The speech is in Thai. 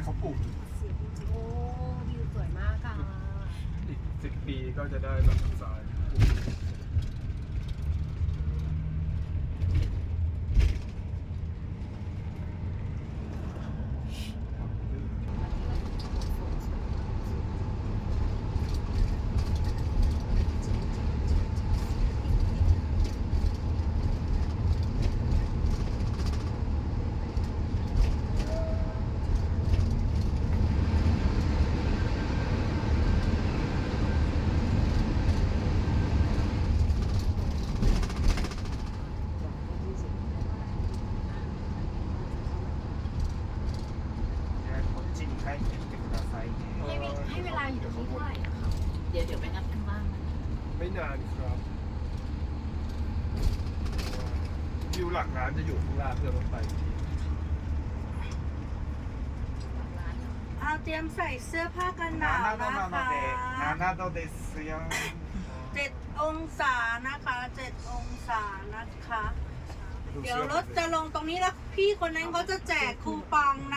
ที่เขาปลูกโอ้วิวสวยมากค่ะ อีกสิบปีก็จะได้แบบทรายปลูก ให้เวให้เวลาอยู่ตรงนี้เท่าไร่อะคะเดี๋ยวเดี๋ยวไปนับกันบ้างไม่นานครับวิวหลักร้านจะอยู่ข้างล่างเพื่อรถไปทีเอาเตรียมใส่เสื้อผ้ากันหนาวนะคะนานาโตเดซียงเจ็ดองศานะคะเจ็ดองศานะคะ เดี๋ยวรถจะลงตรงนี้แล้วพี่คนนั้นเขาจะแจกคูปองนะ